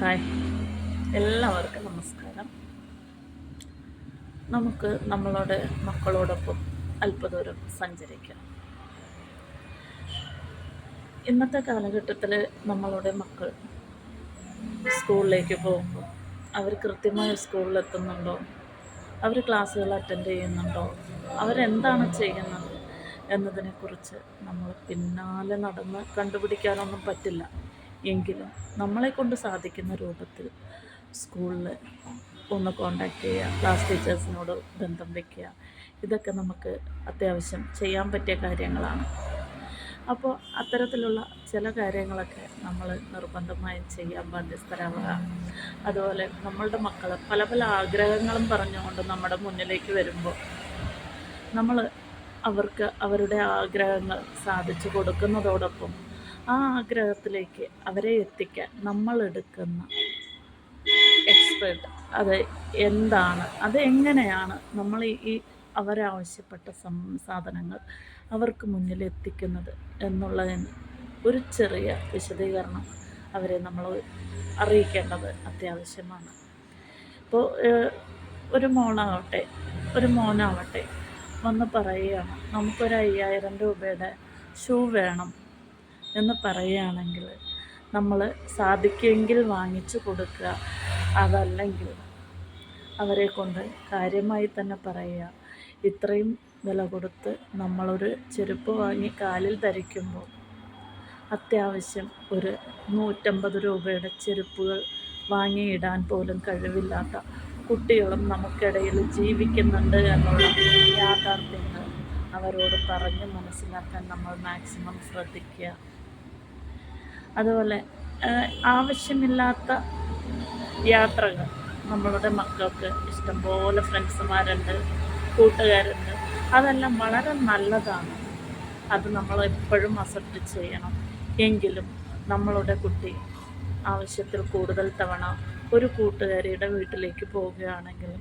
Hi. എല്ലാവർക്കും നമസ്കാരം. നമുക്ക് നമ്മളുടെ മക്കളോടൊപ്പം അല്പദൂരം സഞ്ചരിക്കാം. ഇന്നത്തെ കാലഘട്ടത്തിൽ നമ്മളുടെ മക്കൾ സ്കൂളിലേക്ക് പോകുമ്പോൾ അവർ കൃത്യമായി സ്കൂളിലെത്തുന്നുണ്ടോ? അവർ ക്ലാസ്സുകൾ അറ്റൻഡ് ചെയ്യുന്നുണ്ടോ? അവരെന്താണ് ചെയ്യുന്നത് എന്നതിനെക്കുറിച്ച് നമ്മൾ പിന്നാലെ നടന്ന് കണ്ടുപിടിക്കാനൊന്നും പറ്റില്ല. എങ്കിലും നമ്മളെക്കൊണ്ട് സാധിക്കുന്ന രൂപത്തിൽ സ്കൂളിൽ ഒന്ന് കോണ്ടാക്ട് ചെയ്യുക ക്ലാസ് ടീച്ചേഴ്സിനോട് ബന്ധം വയ്ക്കുക ഇതൊക്കെ നമുക്ക് അത്യാവശ്യം ചെയ്യാൻ പറ്റിയ കാര്യങ്ങളാണ്. അപ്പോൾ അത്തരത്തിലുള്ള ചില കാര്യങ്ങളൊക്കെ നമ്മൾ നിർബന്ധമായും ചെയ്യാൻ ബാധ്യസ്ഥരാവുക. അതുപോലെ നമ്മളുടെ മക്കൾ പല പല ആഗ്രഹങ്ങളും പറഞ്ഞുകൊണ്ട് നമ്മുടെ മുന്നിലേക്ക് വരുമ്പോൾ നമ്മൾ അവർക്ക് അവരുടെ ആഗ്രഹങ്ങൾ സാധിച്ചു കൊടുക്കുന്നതോടൊപ്പം ആ ആഗ്രഹത്തിലേക്ക് അവരെ എത്തിക്കാൻ നമ്മൾ എടുക്കുന്ന എക്സ്പേർട്ട് അത് എന്താണ്? അത് എങ്ങനെയാണ്? നമ്മൾ ഈ അവരെ ആവശ്യപ്പെട്ട സം സാധനങ്ങൾ അവർക്ക് മുന്നിൽ എത്തിക്കുന്നത് എന്നുള്ളതിന് ഒരു ചെറിയ വിശദീകരണം അവരെ നമ്മൾ അറിയിക്കേണ്ടത് അത്യാവശ്യമാണ്. ഇപ്പോൾ ഒരു മോണാവട്ടെ ഒരു മോനാവട്ടെ വന്ന് പറയുകയാണ് നമുക്കൊരു അയ്യായിരം രൂപയുടെ ഷൂ വേണം എന്ന് പറയുകയാണെങ്കിൽ നമ്മൾ സാധിക്കുമെങ്കിൽ വാങ്ങിച്ചു കൊടുക്കുക. അതല്ലെങ്കിൽ അവരെ കൊണ്ട് കാര്യമായി തന്നെ പറയുക. ഇത്രയും വില കൊടുത്ത് നമ്മളൊരു ചെരുപ്പ് വാങ്ങി കാലിൽ ധരിക്കുമ്പോൾ അത്യാവശ്യം ഒരു നൂറ്റമ്പത് രൂപയുടെ ചെരുപ്പുകൾ വാങ്ങിയിടാൻ പോലും കഴിവില്ലാത്ത കുട്ടികളും നമുക്കിടയിൽ ജീവിക്കുന്നുണ്ട് എന്നുള്ള യാഥാർത്ഥ്യങ്ങൾ അവരോട് പറഞ്ഞ് മനസ്സിലാക്കാൻ നമ്മൾ മാക്സിമം ശ്രദ്ധിക്കുക. അതുപോലെ ആവശ്യമില്ലാത്ത യാത്രകൾ നമ്മളുടെ മക്കൾക്ക് ഇഷ്ടംപോലെ ഫ്രണ്ട്സുമാരുണ്ട് കൂട്ടുകാരുണ്ട്. അതെല്ലാം വളരെ നല്ലതാണ്. അത് നമ്മൾ എപ്പോഴും അസപ്റ്റ് ചെയ്യണം. എങ്കിലും നമ്മളുടെ കുട്ടി ആവശ്യത്തിൽ കൂടുതൽ തവണ ഒരു കൂട്ടുകാരിയുടെ വീട്ടിലേക്ക് പോവുകയാണെങ്കിൽ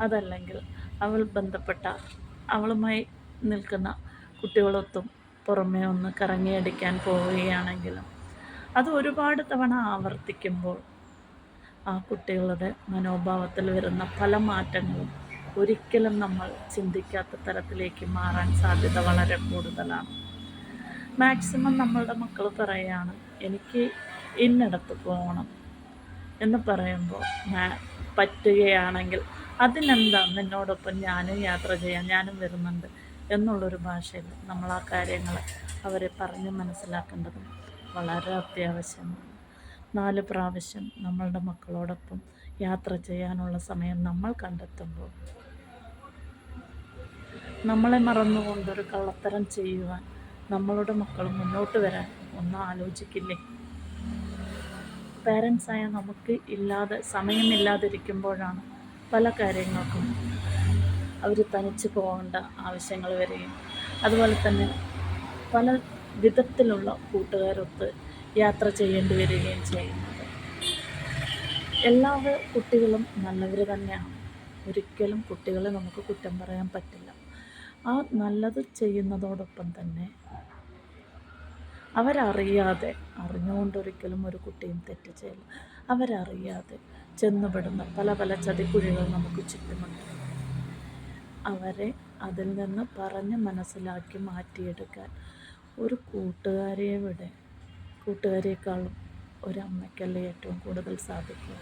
അതല്ലെങ്കിൽ അവൾ ബന്ധപ്പെട്ട അവളുമായി നിൽക്കുന്ന കുട്ടികളൊത്തും പുറമേ ഒന്ന് കറങ്ങിയടിക്കാൻ പോവുകയാണെങ്കിലും അത് ഒരുപാട് തവണ ആവർത്തിക്കുമ്പോൾ ആ കുട്ടികളുടെ മനോഭാവത്തിൽ വരുന്ന പല മാറ്റങ്ങളും ഒരിക്കലും നമ്മൾ ചിന്തിക്കാത്ത തരത്തിലേക്ക് മാറാൻ സാധ്യത വളരെ കൂടുതലാണ്. മാക്സിമം നമ്മളുടെ മക്കൾ പറയുകയാണ് എനിക്ക് ഇന്നിടത്ത് പോകണം എന്ന് പറയുമ്പോൾ പറ്റുകയാണെങ്കിൽ അതിനെന്താ നിന്നോടൊപ്പം ഞാനും യാത്ര ചെയ്യാം ഞാനും വരുന്നുണ്ട് എന്നുള്ളൊരു ഭാഷയിൽ നമ്മൾ ആ കാര്യങ്ങൾ അവരെ പറഞ്ഞ് മനസ്സിലാക്കേണ്ടതും വളരെ അത്യാവശ്യമാണ് നാല് പ്രാവശ്യം നമ്മളുടെ മക്കളോടൊപ്പം യാത്ര ചെയ്യാനുള്ള സമയം നമ്മൾ കണ്ടെത്തുമ്പോൾ നമ്മളെ മറന്നുകൊണ്ടൊരു കള്ളത്തരം ചെയ്യുവാൻ നമ്മളുടെ മക്കൾ മുന്നോട്ട് വരാൻ ഒന്നും ആലോചിക്കില്ലേ? പേരൻസായ നമുക്ക് ഇല്ലാതെ സമയമില്ലാതിരിക്കുമ്പോഴാണ് പല കാര്യങ്ങൾക്കും അവർ തനിച്ച് പോകേണ്ട ആവശ്യങ്ങൾ വരികയും അതുപോലെ തന്നെ പല വിധത്തിലുള്ള കൂട്ടുകാരൊത്ത് യാത്ര ചെയ്യേണ്ടി വരികയും ചെയ്യുന്നത്. എല്ലാ കുട്ടികളും നല്ലവർ തന്നെയാണ്. ഒരിക്കലും കുട്ടികളെ നമുക്ക് കുറ്റം പറയാൻ പറ്റില്ല. ആ നല്ലത് ചെയ്യുന്നതോടൊപ്പം തന്നെ അവരറിയാതെ അറിഞ്ഞുകൊണ്ടൊരിക്കലും ഒരു കുട്ടിയും തെറ്റ് ചെയ്യില്ല. അവരറിയാതെ ചെന്നുപെടുന്ന പല പല ചതിക്കുഴികൾ നമുക്ക് ചുറ്റുമുണ്ട്. അവരെ അതിൽ നിന്ന് പറഞ്ഞ് മനസ്സിലാക്കി മാറ്റിയെടുക്കാൻ ഒരു കൂട്ടുകാരിയെ വിട കൂട്ടുകാരിയേക്കാളും ഒരമ്മയ്ക്കല്ലേ ഏറ്റവും കൂടുതൽ സാധിക്കുക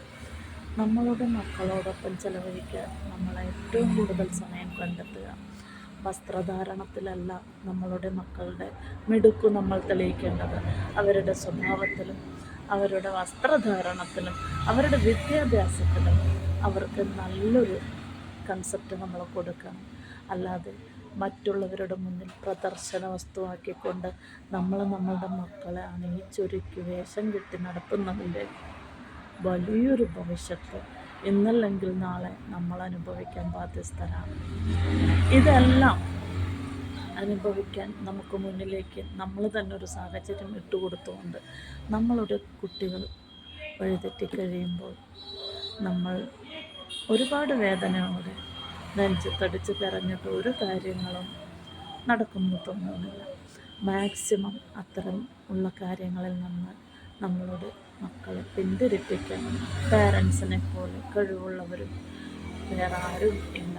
നമ്മളുടെ മക്കളോടൊപ്പം ചിലവഴിക്കാൻ നമ്മൾ ഏറ്റവും കൂടുതൽ സമയം കണ്ടെത്തുക. വസ്ത്രധാരണത്തിലല്ല നമ്മളുടെ മക്കളുടെ മിടുക്കു നമ്മൾ തെളിയിക്കേണ്ടത്. അവരുടെ സ്വഭാവത്തിലും അവരുടെ വസ്ത്രധാരണത്തിലും അവരുടെ വിദ്യാഭ്യാസത്തിലും അവർക്ക് നല്ലൊരു കൺസെപ്റ്റ് നമ്മൾ കൊടുക്കണം. അല്ലാതെ മറ്റുള്ളവരുടെ മുന്നിൽ പ്രദർശന വസ്തുവാക്കിക്കൊണ്ട് നമ്മൾ നമ്മളുടെ മക്കളെ അണിയിച്ചൊരുക്കി വേഷം കെട്ടി നടത്തുന്നതിന്റെ വലിയൊരു ഭവിഷ്യത്ത് ഇന്നല്ലെങ്കിൽ നാളെ നമ്മൾ അനുഭവിക്കാൻ ബാധ്യസ്ഥരാണ്. ഇതെല്ലാം അനുഭവിക്കാൻ നമുക്ക് മുന്നിലേക്ക് നമ്മൾ തന്നെ ഒരു സാഹചര്യം ഇട്ടുകൊടുത്തുകൊണ്ട് നമ്മളുടെ കുട്ടികൾ വഴിതെറ്റിക്കഴിയുമ്പോൾ നമ്മൾ ഒരുപാട് വേദനയോടെ നെഞ്ചത്തടിച്ച് കരഞ്ഞിട്ട് ഒരു കാര്യങ്ങളും നടക്കുന്നു തോന്നുന്നില്ല. മാക്സിമം അത്തരം ഉള്ള കാര്യങ്ങളിൽ നിന്ന് നമ്മളുടെ മക്കളെ പിന്തിരിപ്പിക്കാൻ പാരൻസിനെ പോലെ കഴിവുള്ളവരും വേറെ ആരും ഇല്ല.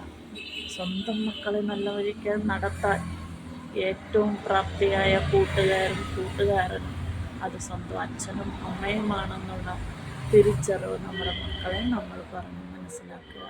സ്വന്തം മക്കളെ നല്ല വഴിക്ക് നടത്താൻ ഏറ്റവും പ്രാപ്തിയായ കൂട്ടുകാരൻ കൂട്ടുകാരൻ അത് സ്വന്തം അച്ഛനും അമ്മയുമാണെന്നുള്ള തിരിച്ചറിവ് നമ്മുടെ മക്കളെ നമ്മൾ പറഞ്ഞ് മനസ്സിലാക്കുക.